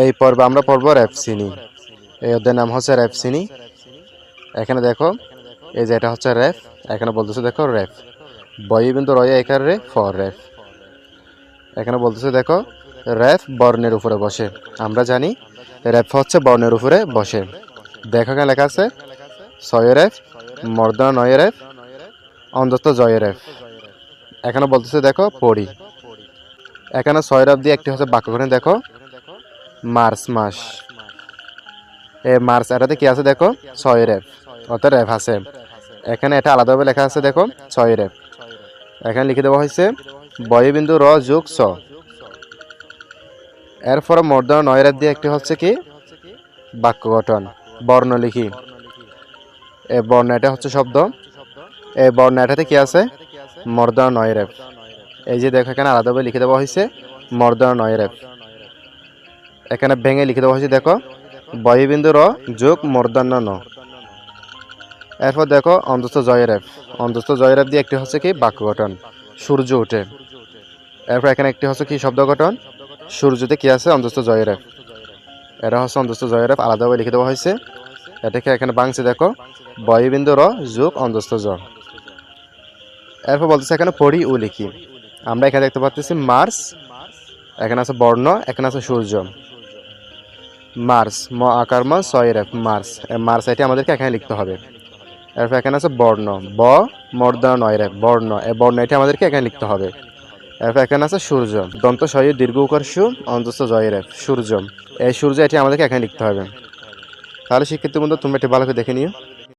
এই পর্বে আমরা পড়ব র্যাপসিনি। এই অধ্যায়ের নাম হচ্ছে র্যাপসিনি। এখানে দেখো, এই যে এটা হচ্ছে র্যাপ, এখানে বলতেছে দেখো র্যাপ। বই বিন্দু রয়ে একার রে ফর র্যাপ। এখানে বলতেছে দেখো, র্যাপ বর্ণের উপরে বসে। আমরা জানি, র্যাপ হচ্ছে বর্ণের উপরে বসে। দেখো এখানে লেখা আছে, ছয় র্যাপ, মর্দনা নয় র্যাপ, অন্ধত্ব জয় র্যাপ। এখানে বলতেছে দেখো পড়ি। এখানে ছয় র্যাপ দিয়ে একটি হচ্ছে বাক্য করে দেখো মার্চ মাস। এ, মার্চ, এটাতে কি আছে দেখো? ছয় রেপ অর্থাৎ রেপ আছে। এখানে এটা আলাদাভাবে লেখা আছে, দেখো? ছয় রেফ। এখানে লিখে দেওয়া হয়েছে, বয়বিন্দু র যোগ স। এরপরে মর্দন নয় রেফ দিয়ে একটি হচ্ছে কি? বাক্য গঠন বর্ণ লিখি এ, বর্ণ, এটা হচ্ছে শব্দ। এই বর্ণ, এটাতে কি আছে? মর্দন নয় রেপ এই যে দেখো, এখানে আলাদাভাবে লিখে দেওয়া হয়েছে, মর্দন নয় রেপ এখানে ভেঙে লিখে দেওয়া হয়েছে দেখো বয়বিন্দু র যোগ মূর্ধন্য ন এরপর দেখো, অন্তস্থ জয়ের এফ অন্তস্থ জয়ের এফ দিয়ে একটি হচ্ছে কি? বাক্য গঠন, সূর্য উঠে। এরপর এখানে একটি হচ্ছে কি? শব্দ গঠন, সূর্যতে কি আছে? অন্তস্থ জয়ের এফ এটা হচ্ছে অন্তস্থ জয়ের এফ আলাদাভাবে লিখে দেওয়া হয়েছে। এটাকে এখানে বাংছে দেখো বয়বিন্দু র যোগ অন্তস্থ জ। এরপর বলতেছে এখানে পড়ি ও লিখি। আমরা এখানে দেখতে পাচ্ছি মার্স, এখানে আছে বর্ণ, এখানে আছে সূর্য। মার্স, ম আকার ম ছয় রেফ, মার্স। মার্স এটি আমাদেরকে এখানে লিখতে হবে। এরপর এখানে আছে বর্ণ। ব, মর্দা নয় রেফ, বর্ণ। এ বর্ণ এটি আমাদেরকে এখানে লিখতে হবে। এরপর এখানে আছে সূর্য। দন্ত সয়, দীর্ঘ উকার সু, অন্তস্থ জয় রেফ, সূর্য। এই সূর্য এটি আমাদেরকে এখানে লিখতে হবে। তাহলে শিক্ষার্থী বন্ধু, তুমি এটি ভালো করে দেখে নিও।